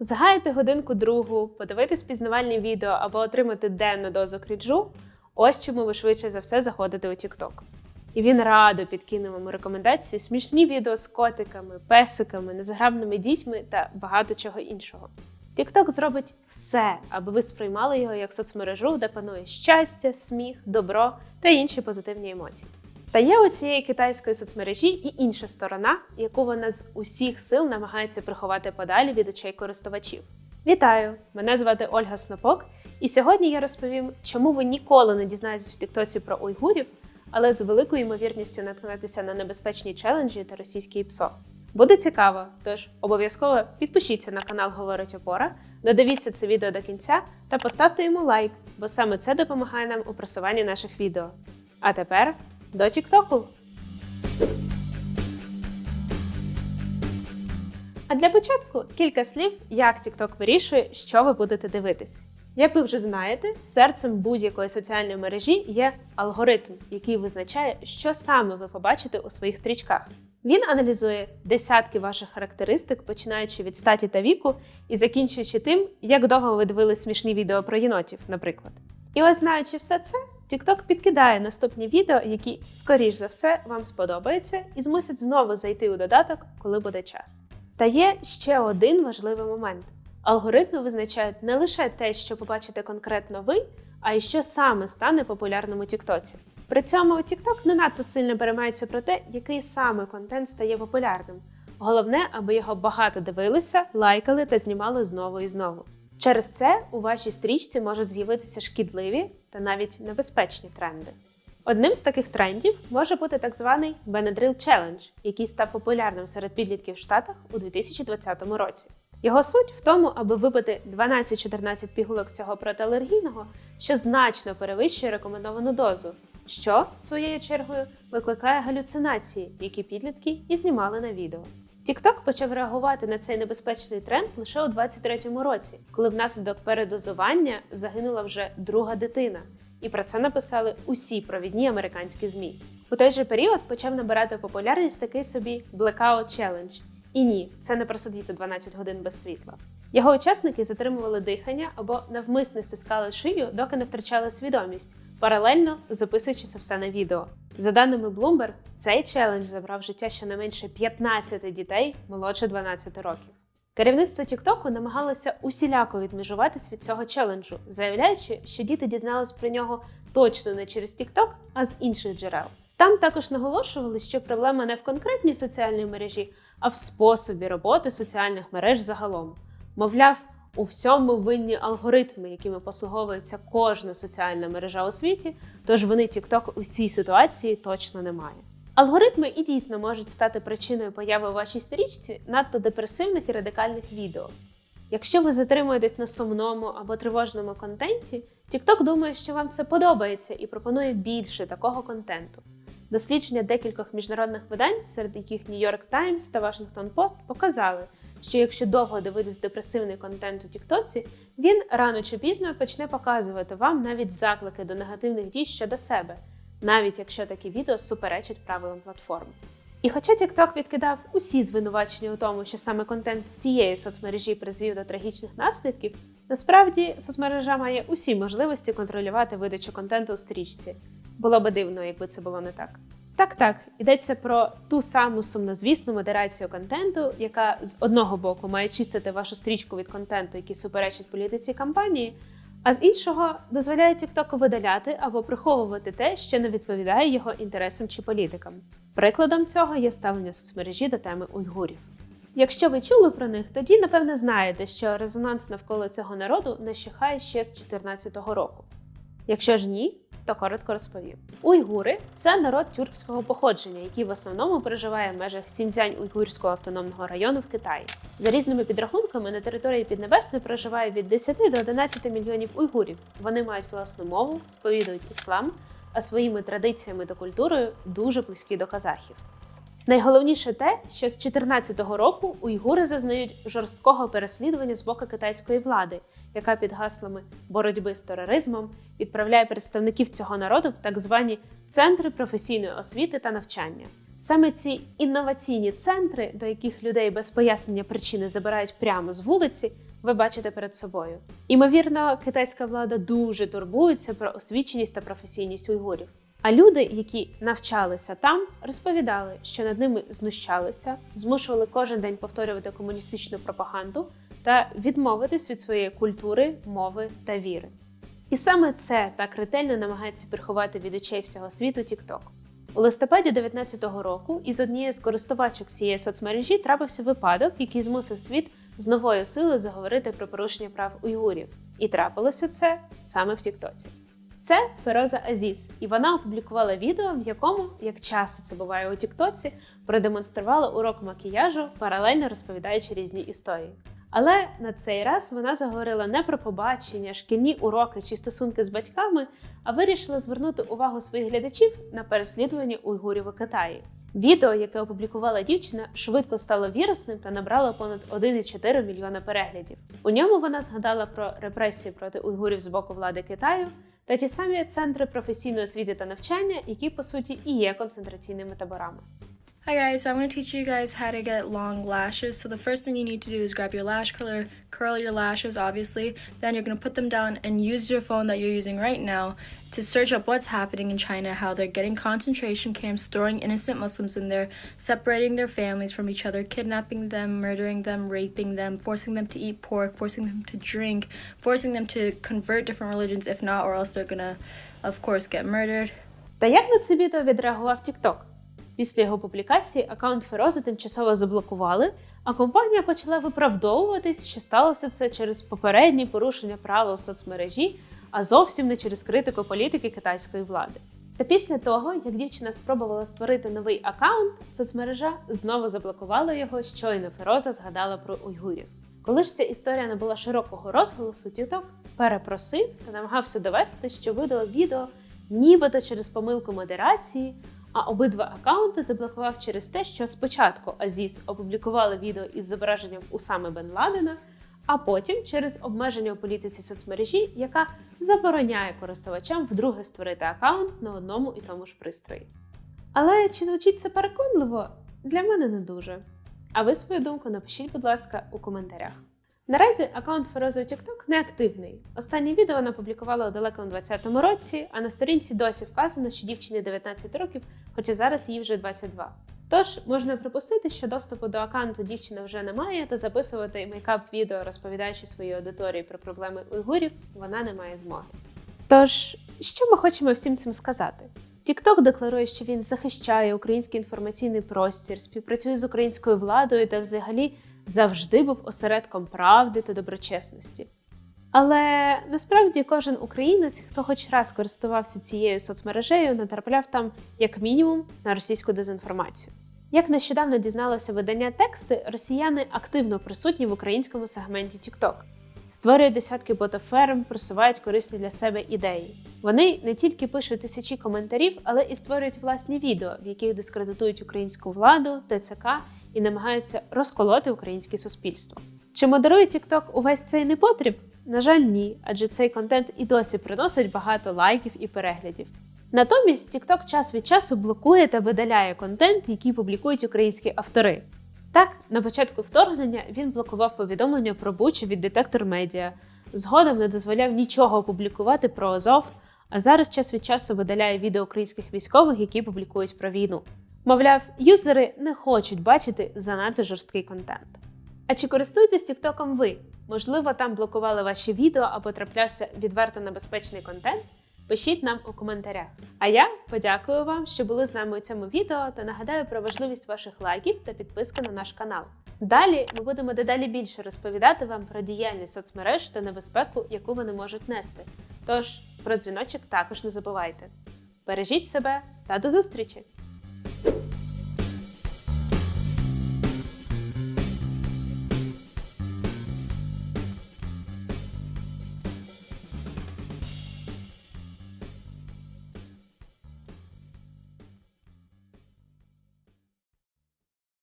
Згаяти годинку другу, подивитись пізнавальні відео або отримати денну дозу кріджу ось чому ви швидше за все заходите у TikTok. І він радо підкине вам рекомендації смішні відео з котиками, песиками, незаграбними дітьми та багато чого іншого. TikTok зробить все, аби ви сприймали його як соцмережу, де панує щастя, сміх, добро та інші позитивні емоції. Та є у цієї китайської соцмережі і інша сторона, яку вона з усіх сил намагається приховати подалі від очей користувачів. Вітаю! Мене звати Ольга Снопок, і сьогодні я розповім, чому ви ніколи не дізнаєтесь в Тіктоці про уйгурів, але з великою ймовірністю наткнетеся на небезпечні челенджі та російський ПСО. Буде цікаво, тож обов'язково підпишіться на канал Говорить Опора, додивіться це відео до кінця та поставте йому лайк, бо саме це допомагає нам у просуванні наших відео. А тепер до Тіктоку! А для початку кілька слів, як TikTok вирішує, що ви будете дивитись. Як ви вже знаєте, серцем будь-якої соціальної мережі є алгоритм, який визначає, що саме ви побачите у своїх стрічках. Він аналізує десятки ваших характеристик, починаючи від статі та віку і закінчуючи тим, як довго ви дивились смішні відео про єнотів, наприклад. І ось знаючи все це, TikTok підкидає наступні відео, які, скоріш за все, вам сподобаються, і змусять знову зайти у додаток, коли буде час. Та є ще один важливий момент: алгоритми визначають не лише те, що побачите конкретно ви, а й що саме стане популярним у Тіктоці. При цьому TikTok не надто сильно переймається про те, який саме контент стає популярним. Головне, аби його багато дивилися, лайкали та знімали знову і знову. Через це у вашій стрічці можуть з'явитися шкідливі та навіть небезпечні тренди. Одним з таких трендів може бути так званий Benadryl Challenge, який став популярним серед підлітків в Штатах у 2020 році. Його суть в тому, аби випити 12-14 пігулок цього протиалергійного, що значно перевищує рекомендовану дозу, що своєю чергою викликає галюцинації, які підлітки і знімали на відео. TikTok почав реагувати на цей небезпечний тренд лише у 23-му році, коли внаслідок передозування загинула вже друга дитина. І про це написали усі провідні американські змі. У той же період почав набирати популярність такий собі Blackout Challenge. І ні, це не просидіти 12 годин без світла. Його учасники затримували дихання або навмисно стискали шию, доки не втрачали свідомість, паралельно записуючи це все на відео. За даними Bloomberg, цей челендж забрав життя щонайменше 15 дітей молодше 12 років. Керівництво Тіктоку намагалося усіляко відмежуватись від цього челенджу, заявляючи, що діти дізнались про нього точно не через Тікток, а з інших джерел. Там також наголошували, що проблема не в конкретній соціальній мережі, а в способі роботи соціальних мереж загалом. Мовляв, у всьому винні алгоритми, якими послуговується кожна соціальна мережа у світі, тож вони TikTok у цій ситуації точно немає. Алгоритми і дійсно можуть стати причиною появи у вашій стрічці надто депресивних і радикальних відео. Якщо ви затримуєтесь на сумному або тривожному контенті, TikTok думає, що вам це подобається і пропонує більше такого контенту. Дослідження декількох міжнародних видань, серед яких New York Times та Washington Post, показали, що якщо довго дивитись депресивний контент у Тіктоці, він рано чи пізно почне показувати вам навіть заклики до негативних дій щодо себе, навіть якщо такі відео суперечать правилам платформи. І хоча TikTok відкидав усі звинувачення у тому, що саме контент з цієї соцмережі призвів до трагічних наслідків, насправді соцмережа має усі можливості контролювати видачу контенту у стрічці. Було би дивно, якби це було не так. Так, так, йдеться про ту саму сумнозвісну модерацію контенту, яка з одного боку має чистити вашу стрічку від контенту, який суперечить політиці кампанії, а з іншого дозволяє TikTok видаляти або приховувати те, що не відповідає його інтересам чи політикам. Прикладом цього є ставлення соцмережі до теми уйгурів. Якщо ви чули про них, тоді напевне знаєте, що резонанс навколо цього народу не щухає ще з 2014 року. Якщо ж ні, то коротко розповім. Уйгури це народ тюркського походження, який в основному проживає в межах Сіньцзянь уйгурського автономного району в Китаї. За різними підрахунками на території Піднебесної проживає від 10 до 11 мільйонів уйгурів. Вони мають власну мову, сповідують іслам, а своїми традиціями та культурою дуже близькі до казахів. Найголовніше те, що з 2014 року уйгури зазнають жорсткого переслідування з боку китайської влади, яка під гаслами боротьби з тероризмом відправляє представників цього народу в так звані центри професійної освіти та навчання. Саме ці інноваційні центри, до яких людей без пояснення причини забирають прямо з вулиці, ви бачите перед собою. Імовірно, китайська влада дуже турбується про освіченість та професійність уйгурів. А люди, які навчалися там, розповідали, що над ними знущалися, змушували кожен день повторювати комуністичну пропаганду та відмовитись від своєї культури, мови та віри. І саме це так ретельно намагається приховати від очей всього світу TikTok. У листопаді 2019 року із однією з користувачок цієї соцмережі трапився випадок, який змусив світ з новою силою заговорити про порушення прав уйгурів. І трапилося це саме в Тіктоці. Це Фероза Азіс, і вона опублікувала відео, в якому, як часто це буває у Тіктоці, продемонструвала урок макіяжу, паралельно розповідаючи різні історії. Але на цей раз вона заговорила не про побачення, шкільні уроки чи стосунки з батьками, а вирішила звернути увагу своїх глядачів на переслідування уйгурів у Китаї. Відео, яке опублікувала дівчина, швидко стало вірусним та набрало понад 1,4 мільйона переглядів. У ньому вона згадала про репресії проти уйгурів з боку влади Китаю та ті самі центри професійної освіти та навчання, які по суті і є концентраційними таборами. Hi guys, so I'm going to teach you guys how to get long lashes. So the first thing you need to do is grab your lash curler, curl your lashes obviously, then you're going to put them down and use your phone that you're using right now to search up what's happening in China, how they're getting concentration camps, throwing innocent Muslims in there, separating their families from each other, kidnapping them, murdering them, raping them, forcing them to eat pork, forcing them to drink, forcing them to convert different religions if not or else they're going to of course get murdered. Та як на це відео відреагував TikTok? Після його публікації аккаунт Ферози тимчасово заблокували, а компанія почала виправдовуватись, що сталося це через попередні порушення правил соцмережі, а зовсім не через критику політики китайської влади. Та після того, як дівчина спробувала створити новий аккаунт, соцмережа знову заблокувала його, щойно Фероза згадала про уйгурів. Коли ж ця історія набула широкого розголосу, TikTok перепросив та намагався довести, що видалив відео нібито через помилку модерації, а обидва акаунти заблокував через те, що спочатку Азіз опублікували відео із зображенням Усами Бен Ладена, а потім через обмеження у політиці соцмережі, яка забороняє користувачам вдруге створити акаунт на одному і тому ж пристрої. Але чи звучить це переконливо? Для мене не дуже. А ви свою думку напишіть, будь ласка, у коментарях. Наразі аккаунт Ферози у TikTok не активний. Останнє відео вона публікувала у далекому 2020 році, а на сторінці досі вказано, що дівчині 19 років, хоча зараз їй вже 22. Тож можна припустити, що доступу до аккаунту дівчина вже не має, та записувати мейкап-відео, розповідаючи своїй аудиторії про проблеми уйгурів, вона не має змоги. Тож, що ми хочемо всім цим сказати? TikTok декларує, що він захищає український інформаційний простір, співпрацює з українською владою та взагалі завжди був осередком правди та доброчесності. Але насправді кожен українець, хто хоч раз користувався цією соцмережею, натрапляв там як мінімум на російську дезінформацію. Як нещодавно дізналося видання тексти, росіяни активно присутні в українському сегменті TikTok. створюють десятки ботоферм, просувають корисні для себе ідеї. Вони не тільки пишуть тисячі коментарів, але і створюють власні відео, в яких дискредитують українську владу, ТЦК і намагаються розколоти українське суспільство. Чи модерує TikTok увесь цей непотріб? На жаль, ні, адже цей контент і досі приносить багато лайків і переглядів. Натомість TikTok час від часу блокує та видаляє контент, який публікують українські автори. Так, на початку вторгнення він блокував повідомлення про Бучу від детектор медіа, згодом не дозволяв нічого опублікувати про Азов, а зараз час від часу видаляє відео українських військових, які публікують про війну. Мовляв, юзери не хочуть бачити занадто жорсткий контент. А чи користуєтесь Тіктоком ви? Можливо, там блокували ваші відео або траплявся відверто небезпечний контент? Пишіть нам у коментарях. А я подякую вам, що були з нами у цьому відео та нагадаю про важливість ваших лайків та підписки на наш канал. Далі ми будемо дедалі більше розповідати вам про діяльність соцмереж та небезпеку, яку вони можуть нести. Тож про дзвіночок також не забувайте. Бережіть себе та до зустрічі!